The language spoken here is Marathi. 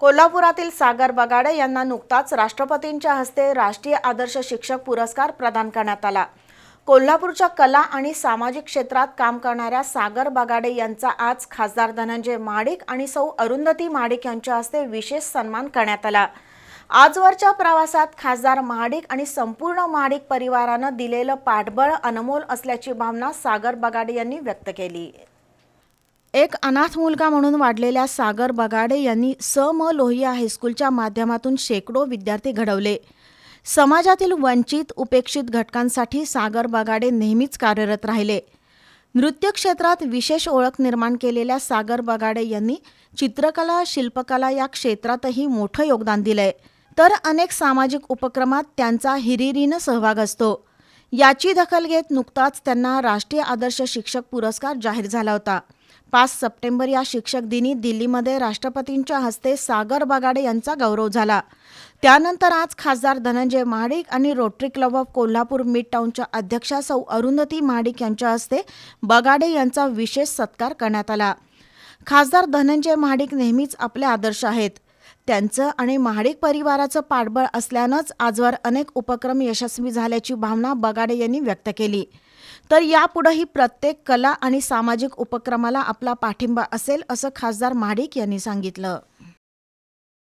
कोल्हापुरातील सागर बगाडे यांना नुकताच राष्ट्रपतींच्या हस्ते राष्ट्रीय आदर्श शिक्षक पुरस्कार प्रदान करण्यात आला. कोल्हापूरच्या कला आणि सामाजिक क्षेत्रात काम करणाऱ्या सागर बगाडे यांचा आज खासदार धनंजय महाडिक आणि सौ अरुंधती महाडिक यांच्या हस्ते विशेष सन्मान करण्यात आला. आजवरच्या प्रवासात खासदार महाडिक आणि संपूर्ण महाडिक परिवारानं दिलेलं पाठबळ अनमोल असल्याची भावना सागर बगाडे यांनी व्यक्त केली. एक अनाथ मुलगा म्हणून वाढलेल्या सागर बगाडे यांनी स म लोहिया हायस्कूलच्या माध्यमातून शेकडो विद्यार्थी घडवले. समाजातील वंचित उपेक्षित घटकांसाठी सागर बगाडे नेहमीच कार्यरत राहिले. नृत्य क्षेत्रात विशेष ओळख निर्माण केलेल्या सागर बगाडे यांनी चित्रकला शिल्पकला या क्षेत्रातही मोठं योगदान दिलंय. तर अनेक सामाजिक उपक्रमात त्यांचा हिरिरीनं सहभाग असतो. याची दखल घेत नुकताच त्यांना राष्ट्रीय आदर्श शिक्षक पुरस्कार जाहीर झाला होता. पाच सप्टेंबर या शिक्षक दिनी दिल्लीमध्ये राष्ट्रपतींच्या हस्ते सागर बगाडे यांचा गौरव झाला. त्यानंतर आज खासदार धनंजय महाडिक आणि Rotary Club of Kolhapur mid टाऊनच्या अध्यक्षा सौ अरुंधती महाडिक यांच्या हस्ते बगाडे यांचा विशेष सत्कार करण्यात आला. खासदार धनंजय महाडिक नेहमीच आपले आदर्श आहेत. त्यांचं आणि महाडिक परिवाराचं पाठबळ असल्यानंच आजवर अनेक उपक्रम यशस्वी झाल्याची भावना बगाडे यांनी व्यक्त केली. तर यापुढेही प्रत्येक कला आणि सामाजिक उपक्रमाला आपला पाठिंबा असेल असं खासदार महाडिक यांनी सांगितलं.